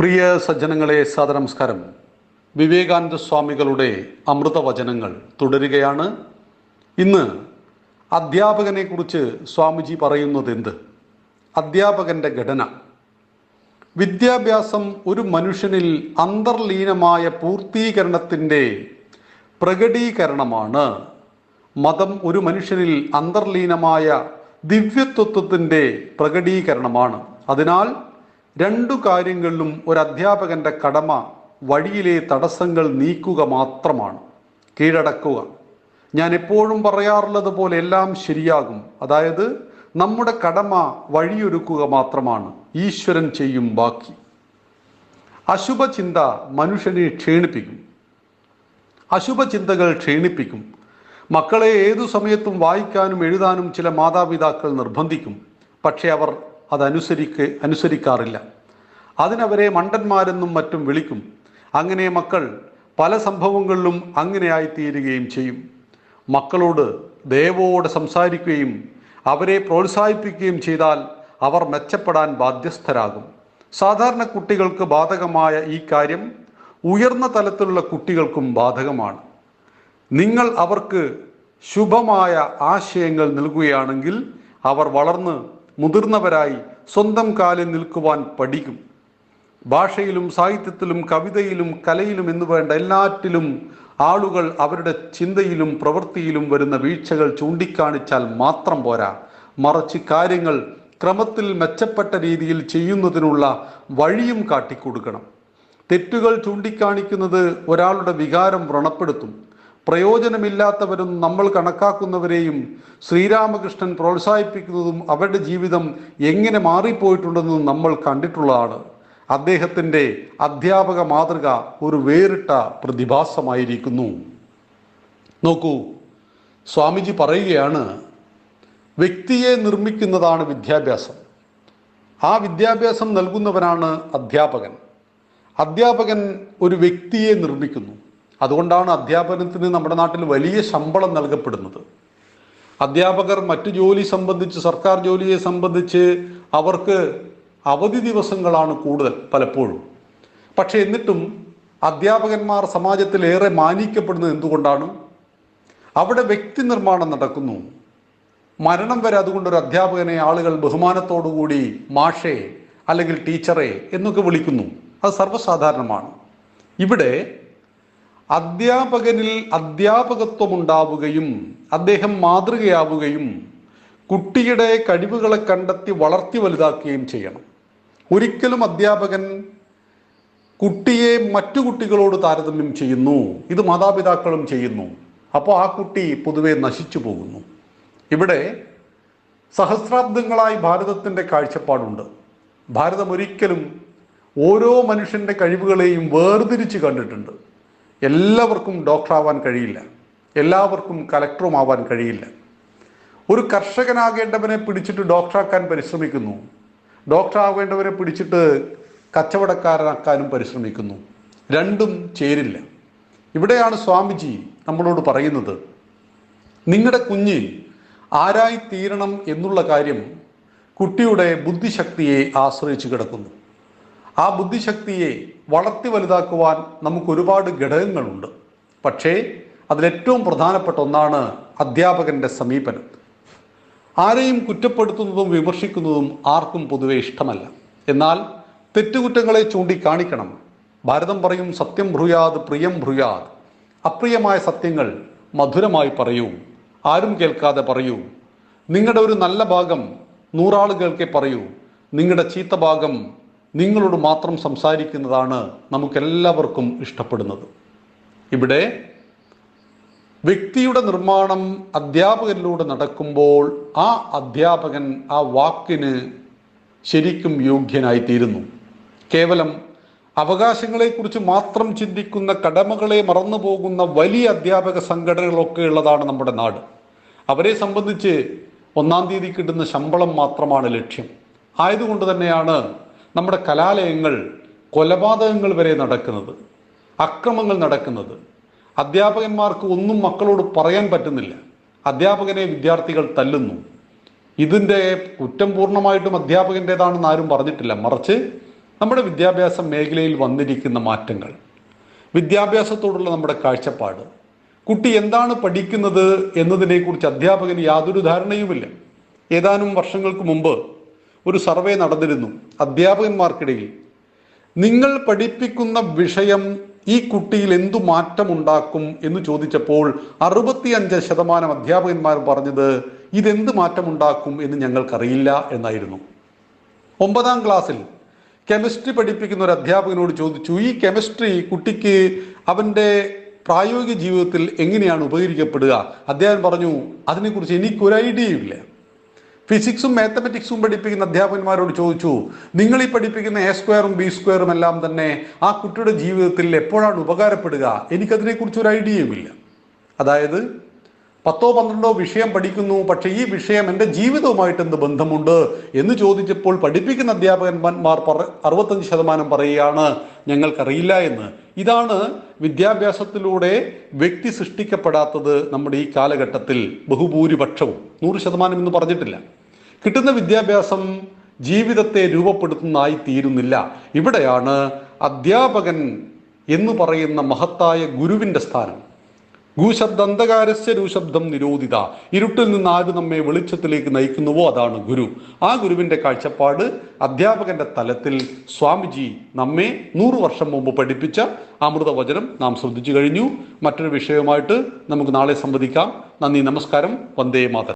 പ്രിയ സജ്ജനങ്ങളെ സാദനമസ്കാരം വിവേകാനന്ദ സ്വാമികളുടെ അമൃതവചനങ്ങൾ തുടരുകയാണ്. ഇന്ന് അധ്യാപകനെ കുറിച്ച് സ്വാമിജി പറയുന്നത് എന്ത് അധ്യാപകന്റെ ഘടന. വിദ്യാഭ്യാസം ഒരു മനുഷ്യനിൽ അന്തർലീനമായ പൂർത്തീകരണത്തിന്റെ പ്രകടീകരണമാണ്. മതം ഒരു മനുഷ്യനിൽ അന്തർലീനമായ ദിവ്യത്വത്വത്തിന്റെ പ്രകടീകരണമാണ്. അതിനാൽ രണ്ടു കാര്യങ്ങളിലും ഒരു അധ്യാപകന്റെ കടമ വഴിയിലെ തടസ്സങ്ങൾ നീക്കുക മാത്രമാണ്. കീഴടക്കുക. ഞാൻ എപ്പോഴും പറയാറുള്ളത് പോലെ എല്ലാം ശരിയാകും. അതായത് നമ്മുടെ കടമ വഴിയൊരുക്കുക മാത്രമാണ്. ഈശ്വരൻ ചെയ്യും ബാക്കി. അശുഭചിന്ത മനുഷ്യനെ ക്ഷീണിപ്പിക്കും. അശുഭചിന്തകൾ ക്ഷീണിപ്പിക്കും. മക്കളെ ഏതു സമയത്തും വായിക്കാനും എഴുതാനും ചില മാതാപിതാക്കൾ നിർബന്ധിക്കും. പക്ഷേ അവർ അതനുസരിക്ക് അനുസരിക്കാറില്ല. അതിനവരെ മണ്ടന്മാരെന്നും മറ്റും വിളിക്കും. അങ്ങനെ മക്കൾ പല സംഭവങ്ങളിലും അങ്ങനെയായിത്തീരുകയും ചെയ്യും. മക്കളോട് ദയവോടെ സംസാരിക്കുകയും അവരെ പ്രോത്സാഹിപ്പിക്കുകയും ചെയ്താൽ അവർ മെച്ചപ്പെടാൻ ബാധ്യസ്ഥരാകും. സാധാരണ കുട്ടികൾക്ക് ബാധകമായ ഈ കാര്യം ഉയർന്ന തലത്തിലുള്ള കുട്ടികൾക്കും ബാധകമാണ്. നിങ്ങൾ അവർക്ക് ശുഭമായ ആശയങ്ങൾ നൽകുകയാണെങ്കിൽ അവർ വളർന്ന് മുതിർന്നവരായി സ്വന്തം കാലിൽ നിൽക്കുവാൻ പഠിക്കും. ഭാഷയിലും സാഹിത്യത്തിലും കവിതയിലും കലയിലും എന്ന് വേണ്ട എല്ലാറ്റിലും ആളുകൾ അവരുടെ ചിന്തയിലും പ്രവൃത്തിയിലും വരുന്ന വീഴ്ചകൾ ചൂണ്ടിക്കാണിച്ചാൽ മാത്രം പോരാ. മറിച്ച് കാര്യങ്ങൾ ക്രമത്തിൽ മെച്ചപ്പെട്ട രീതിയിൽ ചെയ്യുന്നതിനുള്ള വഴിയും കാട്ടിക്കൊടുക്കണം. തെറ്റുകൾ ചൂണ്ടിക്കാണിക്കുന്നത് ഒരാളുടെ വികാരം വ്രണപ്പെടുത്തും. പ്രയോജനമില്ലാത്തവരും നമ്മൾ കണക്കാക്കുന്നവരെയും ശ്രീരാമകൃഷ്ണൻ പ്രോത്സാഹിപ്പിക്കുന്നതും അവരുടെ ജീവിതം എങ്ങനെ മാറിപ്പോയിട്ടുണ്ടെന്നും നമ്മൾ കണ്ടിട്ടുള്ളതാണ്. അദ്ദേഹത്തിന്റെ അധ്യാപക മാതൃക ഒരു വേറിട്ട പ്രതിഭാസമായിരിക്കുന്നു. നോക്കൂ സ്വാമിജി പറയുകയാണ് വ്യക്തിയെ നിർമ്മിക്കുന്നതാണ് വിദ്യാഭ്യാസം. ആ വിദ്യാഭ്യാസം നൽകുന്നവനാണ് അധ്യാപകൻ. അധ്യാപകൻ ഒരു വ്യക്തിയെ നിർമ്മിക്കുന്നു. അതുകൊണ്ടാണ് അധ്യാപനത്തിന് നമ്മുടെ നാട്ടിൽ വലിയ ശമ്പളം നൽകപ്പെടുന്നത്. അധ്യാപകർ മറ്റു ജോലി സംബന്ധിച്ച് സർക്കാർ ജോലിയെ സംബന്ധിച്ച് അവർക്ക് അവധി ദിവസങ്ങളാണ് കൂടുതൽ പലപ്പോഴും. പക്ഷെ എന്നിട്ടും അധ്യാപകന്മാർ സമാജത്തിൽ ഏറെ മാനിക്കപ്പെടുന്നത് എന്തുകൊണ്ടാണ്? അവിടെ വ്യക്തി നിർമ്മാണം നടക്കുന്നു. മരണം വരെ അതുകൊണ്ട് ഒരു അധ്യാപകനെ ആളുകൾ ബഹുമാനത്തോടുകൂടി മാഷേ അല്ലെങ്കിൽ ടീച്ചറെ എന്നൊക്കെ വിളിക്കുന്നു. അത് സർവസാധാരണമാണ്. ഇവിടെ അധ്യാപകനിൽ അധ്യാപകത്വം ഉണ്ടാവുകയും അദ്ദേഹം മാതൃകയാവുകയും കുട്ടിയുടെ കഴിവുകളെ കണ്ടെത്തി വളർത്തി വലുതാക്കുകയും ചെയ്യണം. ഒരിക്കലും അധ്യാപകൻ കുട്ടിയെ മറ്റു കുട്ടികളോട് താരതമ്യം ചെയ്യുന്നു ഇത് മാതാപിതാക്കളും ചെയ്യുന്നു. അപ്പോൾ ആ കുട്ടി പൊതുവെ നശിച്ചു പോകുന്നു. ഇവിടെ സഹസ്രാബ്ദങ്ങളായി ഭാരതത്തിന്റെ കാഴ്ചപ്പാടുണ്ട്. ഭാരതം ഒരിക്കലും ഓരോ മനുഷ്യന്റെ കഴിവുകളെയും വേർതിരിച്ച് കണ്ടിട്ടുണ്ട്. എല്ലാവർക്കും ഡോക്ടറാവാൻ കഴിയില്ല. എല്ലാവർക്കും കലക്ടറുമാവാൻ കഴിയില്ല. ഒരു കർഷകനാകേണ്ടവനെ പിടിച്ചിട്ട് ഡോക്ടറാക്കാൻ പരിശ്രമിക്കുന്നു. ഡോക്ടറാവേണ്ടവരെ പിടിച്ചിട്ട് കച്ചവടക്കാരനാക്കാനും പരിശ്രമിക്കുന്നു. രണ്ടും ചേരില്ല. ഇവിടെയാണ് സ്വാമിജി നമ്മളോട് പറയുന്നത്. നിങ്ങളുടെ കുഞ്ഞ് ആരായി തീരണം എന്നുള്ള കാര്യം കുട്ടിയുടെ ബുദ്ധിശക്തിയെ ആശ്രയിച്ചു കിടക്കുന്നു. ആ ബുദ്ധിശക്തിയെ വളർത്തി വലുതാക്കുവാൻ നമുക്ക് ഒരുപാട് ഘടകങ്ങളുണ്ട്. പക്ഷേ അതിലേറ്റവും പ്രധാനപ്പെട്ട ഒന്നാണ് അധ്യാപകന്റെ സമീപനം. ആരെയും കുറ്റപ്പെടുത്തുന്നതും വിമർശിക്കുന്നതും ആർക്കും പൊതുവെ ഇഷ്ടമല്ല. എന്നാൽ തെറ്റുകുറ്റങ്ങളെ ചൂണ്ടിക്കാണിക്കണം. ഭാരതം പറയും സത്യം ഭ്രുയാത് പ്രിയം ഭ്രുയാത് അപ്രിയമായ സത്യങ്ങൾ മധുരമായി പറയൂ. ആരും കേൾക്കാതെ പറയൂ. നിങ്ങളുടെ ഒരു നല്ല ഭാഗം നൂറാളുകൾക്കെ പറയൂ. നിങ്ങളുടെ ചീത്ത ഭാഗം നിങ്ങളോട് മാത്രം സംസാരിക്കുന്നതാണ് നമുക്കെല്ലാവർക്കും ഇഷ്ടപ്പെടുന്നത്. ഇവിടെ വ്യക്തിയുടെ നിർമ്മാണം അധ്യാപകനിലൂടെ നടക്കുമ്പോൾ ആ അധ്യാപകൻ ആ വാക്കിന് ശരിക്കും യോഗ്യനായിത്തീരുന്നു. കേവലം അവകാശങ്ങളെക്കുറിച്ച് മാത്രം ചിന്തിക്കുന്ന കടമകളെ മറന്നു പോകുന്ന വലിയ അധ്യാപക സംഘടനകളൊക്കെ ഉള്ളതാണ് നമ്മുടെ നാട്. അവരെ സംബന്ധിച്ച് ഒന്നാം തീയതി കിട്ടുന്ന ശമ്പളം മാത്രമാണ് ലക്ഷ്യം. ആയതുകൊണ്ട് തന്നെയാണ് നമ്മുടെ കലാലയങ്ങൾ കൊലപാതകങ്ങൾ വരെ നടക്കുന്നത് അക്രമങ്ങൾ നടക്കുന്നത്. അധ്യാപകന്മാർക്ക് ഒന്നും മക്കളോട് പറയാൻ പറ്റുന്നില്ല. അധ്യാപകനെ വിദ്യാർത്ഥികൾ തല്ലുന്നു. ഇതിന്റെ കുറ്റം പൂർണമായിട്ടും അധ്യാപകന്റെതാണെന്ന് ആരും പറഞ്ഞിട്ടില്ല. മറിച്ച് നമ്മുടെ വിദ്യാഭ്യാസ മേഖലയിൽ വന്നിരിക്കുന്ന മാറ്റങ്ങൾ. വിദ്യാഭ്യാസത്തോടുള്ള നമ്മുടെ കാഴ്ചപ്പാട്. കുട്ടി എന്താണ് പഠിക്കുന്നത് എന്നതിനെക്കുറിച്ച് അധ്യാപകന് യാതൊരു ധാരണയുമില്ല. ഏതാനും വർഷങ്ങൾക്ക് മുമ്പ് ഒരു സർവേ നടന്നിരുന്നു അധ്യാപകന്മാർക്കിടയിൽ. നിങ്ങൾ പഠിപ്പിക്കുന്ന വിഷയം ഈ കുട്ടിയിൽ എന്തു മാറ്റമുണ്ടാക്കും? എന്ന് ചോദിച്ചപ്പോൾ അറുപത്തിയഞ്ച് ശതമാനം അധ്യാപകന്മാർ പറഞ്ഞത് ഇതെന്ത് മാറ്റമുണ്ടാക്കും എന്ന് ഞങ്ങൾക്കറിയില്ല എന്നായിരുന്നു. ഒമ്പതാം ക്ലാസ്സിൽ കെമിസ്ട്രി പഠിപ്പിക്കുന്ന ഒരു അധ്യാപകനോട് ചോദിച്ചു ഈ കെമിസ്ട്രി കുട്ടിക്ക് അവന്റെ പ്രായോഗിക ജീവിതത്തിൽ എങ്ങനെയാണ് ഉപകരിക്കപ്പെടുക? അദ്ദേഹം പറഞ്ഞു അതിനെക്കുറിച്ച് എനിക്കൊരു ഐഡിയയുമില്ല. ഫിസിക്സും മാത്തമെറ്റിക്സും പഠിപ്പിക്കുന്ന അധ്യാപകന്മാരോട് ചോദിച്ചു നിങ്ങൾ ഈ പഠിപ്പിക്കുന്ന എ സ്ക്വയറും ബി സ്ക്വയറും എല്ലാം തന്നെ ആ കുട്ടിയുടെ ജീവിതത്തിൽ എപ്പോഴാണ് ഉപകാരപ്പെടുക? എനിക്കതിനെക്കുറിച്ച് ഒരു ഐഡിയയുമില്ല. അതായത് പത്തോ പന്ത്രണ്ടോ വിഷയം പഠിക്കുന്നു പക്ഷേ ഈ വിഷയം എന്റെ ജീവിതവുമായിട്ട് എന്ത് ബന്ധമുണ്ട്? എന്ന് ചോദിച്ചപ്പോൾ പഠിപ്പിക്കുന്ന അധ്യാപകന്മാർ പറ അറുപത്തഞ്ച് ശതമാനം പറയുകയാണ് ഞങ്ങൾക്കറിയില്ല എന്ന്. ഇതാണ് വിദ്യാഭ്യാസത്തിലൂടെ വ്യക്തി സൃഷ്ടിക്കപ്പെടാത്തത് നമ്മുടെ ഈ കാലഘട്ടത്തിൽ ബഹുഭൂരിപക്ഷവും. നൂറ് ശതമാനം എന്ന് പറഞ്ഞിട്ടില്ല. കിട്ടുന്ന വിദ്യാഭ്യാസം ജീവിതത്തെ രൂപപ്പെടുത്തുന്നതായി തീരുന്നില്ല. ഇവിടെയാണ് അധ്യാപകൻ എന്ന് പറയുന്ന മഹത്തായ ഗുരുവിന്റെ സ്ഥാനം. ഗുശബ്ദന്ധകാരസ്യ രൂശബ്ദം നിരോധിത. ഇരുട്ടിൽ നിന്ന് ആര് നമ്മെ വെളിച്ചത്തിലേക്ക് നയിക്കുന്നുവോ? അതാണ് ഗുരു. ആ ഗുരുവിന്റെ കാഴ്ചപ്പാട് അധ്യാപകന്റെ തലത്തിൽ സ്വാമിജി നമ്മെ നൂറ് വർഷം മുമ്പ് പഠിപ്പിച്ച അമൃതവചനം നാം ശ്രദ്ധിച്ചു കഴിഞ്ഞു. മറ്റൊരു വിഷയവുമായിട്ട് നമുക്ക് നാളെ സംവദിക്കാം. നന്ദി നമസ്കാരം. വന്ദേ മാതരം.